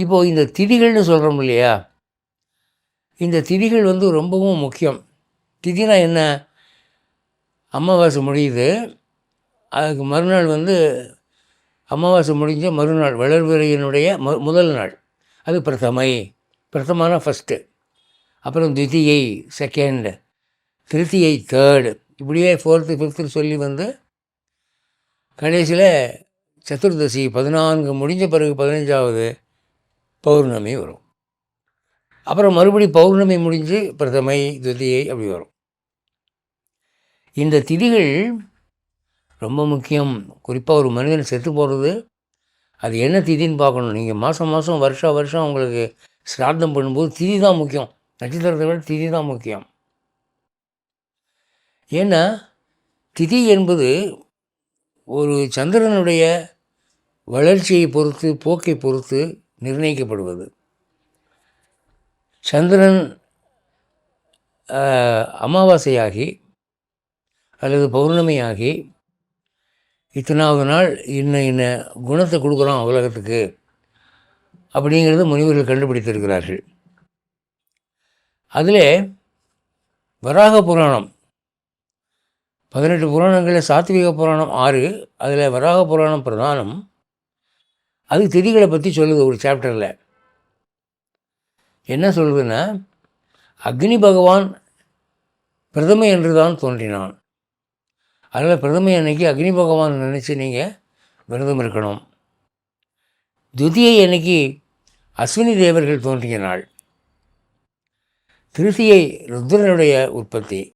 இப்போது இந்த திதிகள்னு சொல்கிறோம் இல்லையா? இந்த திதிகள் வந்து ரொம்பவும் முக்கியம். திதினா என்ன? அமாவாசை முடியுது. அதுக்கு மறுநாள் வந்து அமாவாசை முடிஞ்ச மறுநாள் வளர்பிறையினுடைய மு முதல் நாள். அது பிரதமை. பிரதமான ஃபஸ்ட்டு அப்புறம் திதியை செகண்டு திருத்தியை தேர்டு இப்படியே ஃபோர்த்து ஃபிஃப்த்து சொல்லி வந்து கடைசியில் சதுர்தசி பதினான்கு முடிஞ்ச பிறகு பதினஞ்சாவது. பௌர்ணமி வரும். அப்புறம் மறுபடி பௌர்ணமி முடிஞ்சு பிரதமை துதியை அப்படி வரும். இந்த திதிகள் ரொம்ப முக்கியம். குறிப்பாக ஒரு மனிதன் செத்து போகிறது அது என்ன திதின்னு பார்க்கணும். நீங்கள் மாதம் மாதம் வருஷம் வருஷம் உங்களுக்கு சிரார்த்தம் பண்ணும்போது திதி தான் முக்கியம். நட்சத்திரத்தை விட திதி தான் முக்கியம். ஏன்னா திதி என்பது ஒரு சந்திரனுடைய வளர்ச்சியை பொறுத்து போக்கை பொறுத்து நிர்ணயிக்கப்படுவது. சந்திரன் அமாவாசையாகி அல்லது பௌர்ணமியாகி இத்தனாவது நாள் இன்ன இன்ன குணத்தை கொடுக்குறோம் உலகத்துக்கு அப்படிங்கிறது முனிவர்கள் கண்டுபிடித்திருக்கிறார்கள். அதில் வராக புராணம் பதினெட்டு புராணங்களில் சாத்விக புராணம் ஆறு அதில் வராக புராணம் பிரதானம் அது திதிகளை பற்றி சொல்லுது ஒரு சாப்டரில் என்ன சொல்லுதுன்னா அக்னி பகவான் பிரதமை என்று தான் தோன்றினான். அதனால் பிரதமை அன்னைக்கு அக்னி பகவான் நினச்சி நீங்கள் விரதம் இருக்கணும். துதியை அன்னைக்கு அஸ்வினி தேவர்கள் தோன்றிய நாள். திருதியை ருத்ரனுடைய உற்பத்தி.